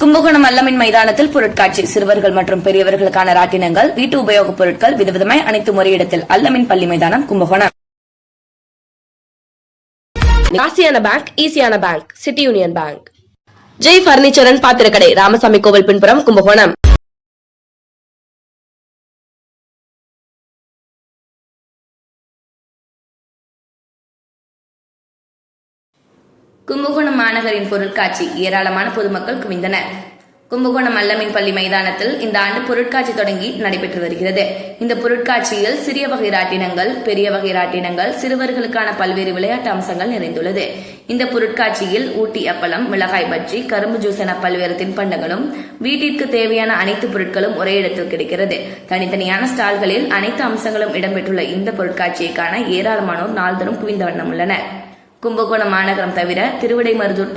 கும்பகோணம் அல்லமின் மைதானத்தில் பொருட்காட்சி சிறுவர்கள் மற்றும் பெரியவர்களுக்கான ராட்டினங்கள் வீட்டு உபயோகப் பொருட்கள் விதவிதமாய் அனைத்து முறையிடத்தில் அல்லமின் பள்ளி மைதானம் கும்பகோணம். ஆசியான பேங்க் ஈஸியான bank city union bank. Jai furniture and பாத்திரக்கடை Ramasamy கோவில் பின்புறம் கும்பகோணம். கும்பகோணம் மாநகரின் பொருட்காட்சி ஏராளமான பொதுமக்கள் குவிந்தனர். கும்பகோணம் அல்லமின் பள்ளி மைதானத்தில் இந்த ஆண்டு பொருட்காட்சி தொடங்கி நடைபெற்று வருகிறது. இந்த பொருட்காட்சியில் சிறிய வகை ராட்டினங்கள் பெரிய வகை ராட்டினங்கள் சிறுவர்களுக்கான பல்வேறு விளையாட்டு அம்சங்கள் நிறைந்துள்ளது. இந்த பொருட்காட்சியில் ஊட்டி அப்பளம் மிளகாய் பஜ்ஜி கரும்பு ஜூஸ் என பல்வேறு தின்பண்டங்களும் வீட்டிற்கு தேவையான அனைத்து பொருட்களும் ஒரே இடத்தில் கிடைக்கிறது. தனித்தனியான ஸ்டால்களில் அனைத்து அம்சங்களும் இடம்பெற்றுள்ள இந்த பொருட்காட்சியை காண ஏராளமானோர் நாள்தோறும் குவிந்த வண்ணம் உள்ளனர். கும்பகோணம் மாநகரம் தவிர திருவிடைமருதூர்